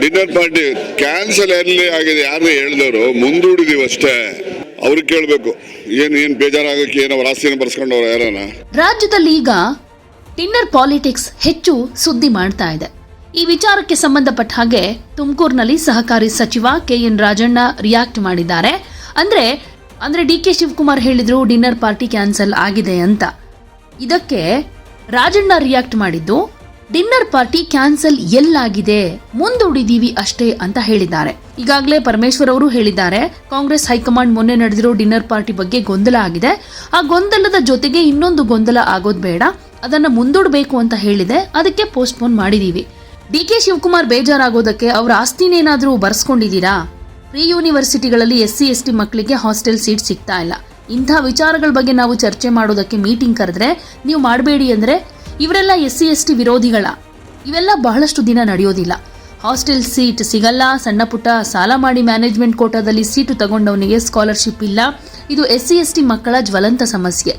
Dinner party cancel ಎಲ್ಲಿ ಆಗಿದೆ. ಯಾರು ಹೇಳಿದವರು? ಮುಂದೂಡಿದೀವಿ ಅಷ್ಟೇ. ಅವ್ರಿಗೆ ಕೇಳಬೇಕು. ಏನು ಏನು ಬೇಜಾರಾಗಕ್ಕೆ ಏನೋ ಅವ್ರ ಬರ್ಸ್ಕೊಂಡವ್ರು ಯಾರನ? ರಾಜ್ಯದಲ್ಲಿ ಈಗ ಡಿನ್ನರ್ ಪಾಲಿಟಿಕ್ಸ್ ಹೆಚ್ಚು ಸುದ್ದಿ ಮಾಡ್ತಾ ಇದೆ. ಈ ವಿಚಾರಕ್ಕೆ ಸಂಬಂಧಪಟ್ಟ ಹಾಗೆ ತುಮಕೂರಿನಲ್ಲಿ ಸಹಕಾರಿ ಸಚಿವ ಕೆ ಎನ್ ರಾಜಣ್ಣ ರಿಯಾಕ್ಟ್ ಮಾಡಿದ್ದಾರೆ. ಅಂದ್ರೆ ಅಂದ್ರೆ ಡಿ ಕೆ ಶಿವಕುಮಾರ್ ಹೇಳಿದ್ರು ಡಿನ್ನರ್ ಪಾರ್ಟಿ ಕ್ಯಾನ್ಸಲ್ ಆಗಿದೆ ಅಂತ. ಇದಕ್ಕೆ ರಾಜಣ್ಣ ರಿಯಾಕ್ಟ್ ಮಾಡಿದ್ದು ಡಿನ್ನರ್ ಪಾರ್ಟಿ ಕ್ಯಾನ್ಸಲ್ ಎಲ್ಲಾಗಿದೆ, ಮುಂದೂಡಿದೀವಿ ಅಷ್ಟೇ ಅಂತ ಹೇಳಿದ್ದಾರೆ. ಈಗಾಗಲೇ ಪರಮೇಶ್ವರ್ ಅವರು ಹೇಳಿದ್ದಾರೆ, ಕಾಂಗ್ರೆಸ್ ಹೈಕಮಾಂಡ್ ಮೊನ್ನೆ ನಡೆದಿರೋ ಡಿನ್ನರ್ ಪಾರ್ಟಿ ಬಗ್ಗೆ ಗೊಂದಲ ಆಗಿದೆ. ಆ ಗೊಂದಲದ ಜೊತೆಗೆ ಇನ್ನೊಂದು ಗೊಂದಲ ಆಗೋದು ಬೇಡ, ಅದನ್ನ ಮುಂದೂಡಬೇಕು ಅಂತ ಹೇಳಿದೆ, ಅದಕ್ಕೆ ಪೋಸ್ಟ್ಪೋನ್ ಮಾಡಿದೀವಿ. ಡಿ ಕೆ ಶಿವಕುಮಾರ್ ಬೇಜಾರಾಗೋದಕ್ಕೆ ಅವರ ಆಸ್ತಿನೇನಾದರೂ ಬರ್ಸ್ಕೊಂಡಿದ್ದೀರಾ? ಪ್ರೀ ಯೂನಿವರ್ಸಿಟಿಗಳಲ್ಲಿ ಎಸ್ ಸಿ ಎಸ್ ಟಿ ಮಕ್ಕಳಿಗೆ ಹಾಸ್ಟೆಲ್ ಸೀಟ್ ಸಿಗ್ತಾ ಇಲ್ಲ. ಇಂಥ ವಿಚಾರಗಳ ಬಗ್ಗೆ ನಾವು ಚರ್ಚೆ ಮಾಡೋದಕ್ಕೆ ಮೀಟಿಂಗ್ ಕರೆದ್ರೆ, ನೀವು ಮಾಡಬೇಡಿ ಅಂದ್ರೆ ಇವರೆಲ್ಲ ಎಸ್ ಸಿ ಎಸ್ ಟಿ ವಿರೋಧಿಗಳ. ಇವೆಲ್ಲ ಬಹಳಷ್ಟು ದಿನ ನಡೆಯೋದಿಲ್ಲ. ಹಾಸ್ಟೆಲ್ ಸೀಟ್ ಸಿಗಲ್ಲ, ಸಣ್ಣ ಪುಟ್ಟ ಸಾಲ ಮಾಡಿ ಮ್ಯಾನೇಜ್ಮೆಂಟ್ ಕೋಟಾದಲ್ಲಿ ಸೀಟು ತಗೊಂಡವನಿಗೆ ಸ್ಕಾಲರ್ಶಿಪ್ ಇಲ್ಲ. ಇದು ಎಸ್ ಸಿ ಎಸ್ ಟಿ ಮಕ್ಕಳ ಜ್ವಲಂತ ಸಮಸ್ಯೆ.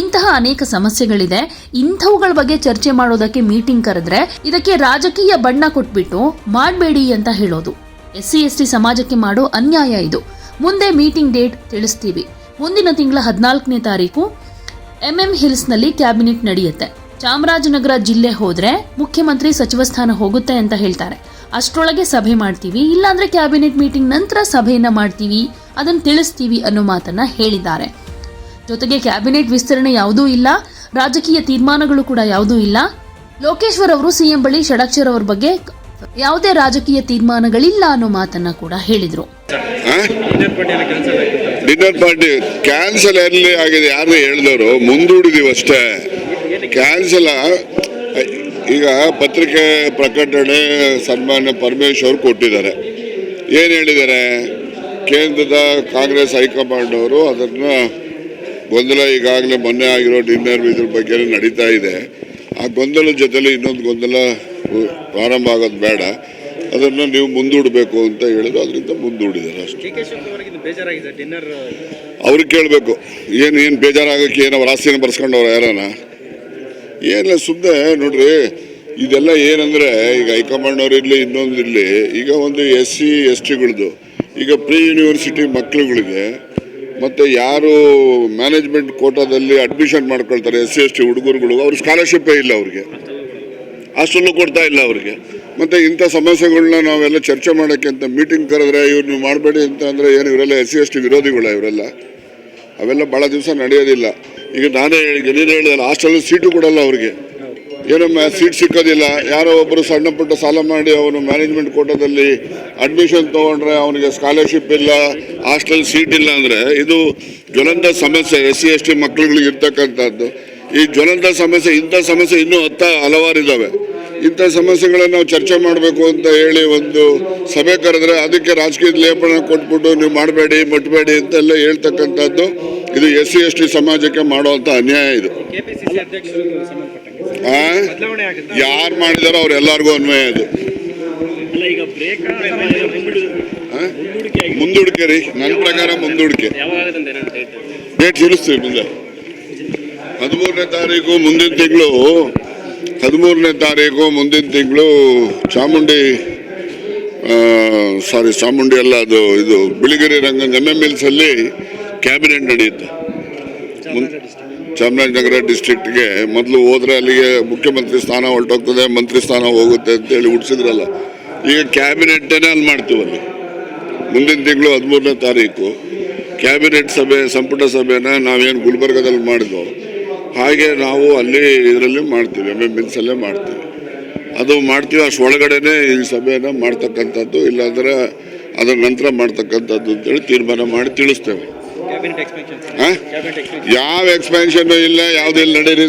ಇಂತಹ ಅನೇಕ ಸಮಸ್ಯೆಗಳಿದೆ. ಇಂಥವುಗಳ ಬಗ್ಗೆ ಚರ್ಚೆ ಮಾಡೋದಕ್ಕೆ ಮೀಟಿಂಗ್ ಕರೆದ್ರೆ ಇದಕ್ಕೆ ರಾಜಕೀಯ ಬಣ್ಣ ಕೊಟ್ಬಿಟ್ಟು ಮಾಡಬೇಡಿ ಅಂತ ಹೇಳೋದು. ಎಸ್ ಸಿ ಎಸ್ ಟಿ ಸಮಾಜಕ್ಕೆ ಮಾಡೋ ಅನ್ಯಾಯ ಇದು. ಮುಂದೆ ಮೀಟಿಂಗ್ ಡೇಟ್ ತಿಳಿಸ್ತೀವಿ. ಮುಂದಿನ ತಿಂಗಳ ಹದಿನಾಲ್ಕನೇ ತಾರೀಕು ಎಂಎಂ ಹಿಲ್ಸ್ನಲ್ಲಿ ಕ್ಯಾಬಿನೆಟ್ ನಡೆಯುತ್ತೆ. ಚಾಮರಾಜನಗರ ಜಿಲ್ಲೆ ಹೋದ್ರೆ ಮುಖ್ಯಮಂತ್ರಿ ಸಚಿವ ಸ್ಥಾನ ಹೋಗುತ್ತೆ ಅಂತ ಹೇಳ್ತಾರೆ. ಅಷ್ಟರೊಳಗೆ ಸಭೆ ಮಾಡ್ತೀವಿ, ಇಲ್ಲಾಂದ್ರೆ ಕ್ಯಾಬಿನೆಟ್ ಮೀಟಿಂಗ್ ನಂತರ ಸಭೆಯನ್ನ ಮಾಡ್ತೀವಿ ಅದನ್ನು ತಿಳಿಸ್ತೀವಿ ಅನ್ನೋ ಮಾತನ್ನ ಹೇಳಿದ್ದಾರೆ. ಜೊತೆಗೆ ಕ್ಯಾಬಿನೆಟ್ ವಿಸ್ತರಣೆ ಯಾವುದೂ ಇಲ್ಲ, ರಾಜಕೀಯ ತೀರ್ಮಾನಗಳು ಕೂಡ ಯಾವುದೂ ಇಲ್ಲ. ಲೋಕೇಶ್ವರ್ ಅವರು ಸಿಎಂ ಬಳಿ ಷಡಾಕ್ಷರ್ ಅವ್ರ ಬಗ್ಗೆ ಯಾವುದೇ ರಾಜಕೀಯ ತೀರ್ಮಾನಗಳಿಲ್ಲ ಅನ್ನೋ ಮಾತನ್ನ ಕೂಡ ಹೇಳಿದ್ರು. ಡಿನ್ನರ್ ಪಾರ್ಟಿ ಕ್ಯಾನ್ಸಲ್ ಆಗಿದೆ ಯಾರು ಹೇಳಿದವರು? ಮುಂದೂಡಿದೀವಿ ಅಷ್ಟೇ. ಕ್ಯಾನ್ಸಲ್ ಈಗ ಪತ್ರಿಕೆ ಪ್ರಕಟಣೆ ಸನ್ಮಾನ್ಯ ಪರಮೇಶ್ವರ್ ಕೊಟ್ಟಿದ್ದಾರೆ. ಏನು ಹೇಳಿದ್ದಾರೆ? ಕೇಂದ್ರದ ಕಾಂಗ್ರೆಸ್ ಹೈಕಮಾಂಡ್ ಅವರು ಅದನ್ನು ಗೊಂದಲ ಈಗಾಗಲೇ ಮೊನ್ನೆ ಆಗಿರೋ ಡಿನ್ನರ್ ಇದ್ರ ಬಗ್ಗೆ ನಡೀತಾ ಇದೆ. ಆ ಗೊಂದಲದ ಜೊತೆಲಿ ಇನ್ನೊಂದು ಗೊಂದಲ ಪ್ರಾರಂಭ ಆಗೋದು ಬೇಡ. ಅದನ್ನು ನೀವು ಮುಂದೂಡಬೇಕು ಅಂತ ಹೇಳಿದ್ರು. ಅದರಿಂದ ಮುಂದೂಡಿದ್ದಾರೆ ಅಷ್ಟೇ. ಅವ್ರಿಗೆ ಕೇಳಬೇಕು. ಏನು ಏನು ಬೇಜಾರಾಗೋಕ್ಕೆ ಏನೋ ಅವ್ರ ಆಸ್ತಿನ ಬರ್ಸ್ಕೊಂಡವ್ರು ಯಾರನ ಏನಿಲ್ಲ ಸುಮ್ಮನೆ ನೋಡ್ರಿ. ಇದೆಲ್ಲ ಏನಂದ್ರೆ, ಈಗ ಹೈಕಮಾಂಡ್ ಅವ್ರು ಇರಲಿ, ಇನ್ನೊಂದು ಇರಲಿ, ಈಗ ಒಂದು ಎಸ್ ಸಿ ಎಸ್ ಟಿಗಳದ್ದು ಈಗ ಪ್ರೀ ಯೂನಿವರ್ಸಿಟಿ ಮಕ್ಕಳುಗಳಿಗೆ ಮತ್ತು ಯಾರು ಮ್ಯಾನೇಜ್ಮೆಂಟ್ ಕೋಟಾದಲ್ಲಿ ಅಡ್ಮಿಷನ್ ಮಾಡ್ಕೊಳ್ತಾರೆ ಎಸ್ ಸಿ ಎಸ್ ಟಿ ಹುಡುಗರುಗಳು ಅವ್ರ ಸ್ಕಾಲರ್ಶಿಪ್ಪೇ ಇಲ್ಲ ಅವ್ರಿಗೆ. ಅಷ್ಟನ್ನು ಕೊಡ್ತಾ ಇಲ್ಲ ಅವ್ರಿಗೆ. ಮತ್ತು ಇಂಥ ಸಮಸ್ಯೆಗಳನ್ನ ನಾವೆಲ್ಲ ಚರ್ಚೆ ಮಾಡೋಕ್ಕೆ ಅಂತ ಮೀಟಿಂಗ್ ಕರೆದ್ರೆ, ಇವ್ರು ನೀವು ಮಾಡಬೇಡಿ ಅಂತ ಅಂದರೆ, ಏನು, ಇವರೆಲ್ಲ ಎಸ್ ಸಿ ಎಸ್ ಟಿ ವಿರೋಧಿಗಳ ಇವರೆಲ್ಲ? ಅವೆಲ್ಲ ಭಾಳ ದಿವಸ ನಡೆಯೋದಿಲ್ಲ. ಈಗ ನಾನೇ ಹೇಳಿ ನೀನು ಹೇಳಿದೆ ಹಾಸ್ಟೆಲ್ ಸೀಟು ಕೊಡಲ್ಲ ಅವರಿಗೆ. ಏನೋ ಸೀಟ್ ಸಿಕ್ಕೋದಿಲ್ಲ. ಯಾರೋ ಒಬ್ಬರು ಸಣ್ಣ ಪುಟ್ಟ ಸಾಲ ಮಾಡಿ ಅವನು ಮ್ಯಾನೇಜ್ಮೆಂಟ್ ಕೋಟಾದಲ್ಲಿ ಅಡ್ಮಿಷನ್ ತೊಗೊಂಡ್ರೆ ಅವನಿಗೆ ಸ್ಕಾಲರ್ಶಿಪ್ ಇಲ್ಲ ಹಾಸ್ಟೆಲ್ ಸೀಟ್ ಇಲ್ಲ ಅಂದರೆ ಇದು ಜ್ವಲಂತ ಸಮಸ್ಯೆ ಎಸ್ ಸಿ ಎಸ್ ಟಿ ಮಕ್ಕಳುಗಳಿಗೆ ಇರ್ತಕ್ಕಂಥದ್ದು. ಈ ಜ್ವಲಂತ ಸಮಸ್ಯೆ ಇಂಥ ಸಮಸ್ಯೆ ಇನ್ನೂ ಹತ್ತ ಹಲವಾರಿದ್ದಾವೆ ಇಂಥ ಸಮಸ್ಯೆಗಳನ್ನು ನಾವು ಚರ್ಚೆ ಮಾಡಬೇಕು ಅಂತ ಹೇಳಿ ಒಂದು ಸಭೆ ಕರೆದ್ರೆ ಅದಕ್ಕೆ ರಾಜಕೀಯದ ಲೇಪನ ಕೊಟ್ಬಿಟ್ಟು ನೀವು ಮಾಡಬೇಡಿ ಮುಟ್ಬೇಡಿ ಅಂತೆಲ್ಲ ಹೇಳ್ತಕ್ಕಂಥದ್ದು ಇದು ಎಸ್ ಸಿ ಎಸ್ ಟಿ ಸಮಾಜಕ್ಕೆ ಮಾಡುವಂಥ ಅನ್ಯಾಯ ಇದು. ಯಾರು ಮಾಡಿದಾರೋ ಅವ್ರೆಲ್ಲರಿಗೂ ಅನ್ವಯ ಇದು? ಮುಂದೂಡಿಕೆ ರೀ ನನ್ನ ಪ್ರಕಾರ ಮುಂದೂಡಿಕೆ. ಡೇಟ್ ತಿಳಿಸ್ತೀವಿ ಮುಂದೆ. ಹದಿಮೂರನೇ ತಾರೀಕು ಮುಂದಿನ ತಿಂಗಳು ಹದಿಮೂರನೇ ತಾರೀಕು ಮುಂದಿನ ತಿಂಗಳು ಚಾಮುಂಡಿ ಸಾರಿ ಚಾಮುಂಡಿ ಅಲ್ಲ ಅದು ಇದು Biligiri Ranga M M hills ಅಲ್ಲಿ ಕ್ಯಾಬಿನೆಟ್ ನಡೆಯುತ್ತೆ. ಚಾಮರಾಜನಗರ ಡಿಸ್ಟ್ರಿಕ್ಟ್ಗೆ ಮೊದಲು ಹೋದರೆ ಅಲ್ಲಿಗೆ ಮುಖ್ಯಮಂತ್ರಿ ಸ್ಥಾನ ಹೊರಟೋಗ್ತದೆ ಮಂತ್ರಿ ಸ್ಥಾನ ಹೋಗುತ್ತೆ ಅಂತೇಳಿ ಹುಡ್ಸಿದ್ರಲ್ಲ ಈಗ ಕ್ಯಾಬಿನೆಟ್ಟೇನೆ ಅಲ್ಲಿ ಮಾಡ್ತೀವಿ ಅಲ್ಲಿ. ಮುಂದಿನ ತಿಂಗಳು ಹದಿಮೂರನೇ ತಾರೀಕು. ಕ್ಯಾಬಿನೆಟ್ ಸಭೆ ಸಂಪುಟ ಸಭೆನ ನಾವೇನು ಗುಲ್ಬರ್ಗದಲ್ಲಿ ಮಾಡಿದ್ವು ಹಾಗೆ ನಾವು ಅಲ್ಲಿ ಇದರಲ್ಲಿ ಮಾಡ್ತೀವಿ ಎಂ ಎಂ ಅಲ್ಲೇ ಮಾಡ್ತೀವಿ. ಅದು ಮಾಡ್ತೀವಿ ಅಷ್ಟು ಒಳಗಡೆನೆ ಈ ಸಭೆಯನ್ನು ಮಾಡ್ತಕ್ಕಂಥದ್ದು ಇಲ್ಲಾಂದ್ರೆ ಅದರ ನಂತರ ಮಾಡ್ತಕ್ಕಂಥದ್ದು ಅಂತೇಳಿ ತೀರ್ಮಾನ ಮಾಡಿ ತಿಳಿಸ್ತೇವೆ. ಯಾವ ಎಕ್ಸ್ಪೆನ್ಷನ್ ಇಲ್ಲ ಯಾವ್ದು ಇಲ್ಲಿ ನಡೀರಿ.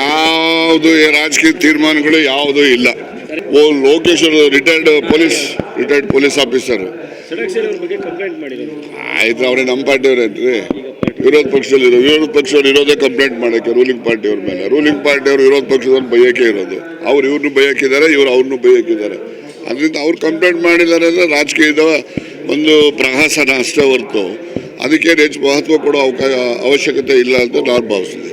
ಯಾವುದು ರಾಜಕೀಯ ತೀರ್ಮಾನಗಳು ಯಾವುದೂ ಇಲ್ಲ. O Lokesh retired police retired police officer ಆಯ್ತು ಅವ್ರೆ ನಮ್ಮ ಪಾರ್ಟಿಯವ್ರೇನ್ರಿ ವಿರೋಧ ಪಕ್ಷದಲ್ಲಿ ವಿರೋಧ ಪಕ್ಷದವ್ರು ಇರೋದೇ ಕಂಪ್ಲೇಂಟ್ ಮಾಡೋಕ್ಕೆ ರೂಲಿಂಗ್ ಪಾರ್ಟಿಯವ್ರ ಮೇಲೆ. ರೂಲಿಂಗ್ ಪಾರ್ಟಿಯವರು ವಿರೋಧ ಪಕ್ಷದವ್ರು ಬಯಕೆ ಇರೋದು. ಅವ್ರು ಇವ್ರನ್ನೂ ಬಯಕಿದ್ದಾರೆ, ಇವರು ಅವ್ರನ್ನೂ ಬಯಕಿದ್ದಾರೆ. ಅದರಿಂದ ಅವ್ರು ಕಂಪ್ಲೇಂಟ್ ಮಾಡಿದ್ದಾರೆ ಅಂದರೆ ರಾಜಕೀಯದ ಒಂದು ಪ್ರಹಸನ ಅಷ್ಟೇ ಹೊರತು. ಅದಕ್ಕೆ ಹೆಚ್ಚು ಮಹತ್ವ ಕೊಡೋ ಅವಕಾಶ ಅವಶ್ಯಕತೆ ಇಲ್ಲ ಅಂತ ನಾನು ಭಾವಿಸ್ತೀನಿ.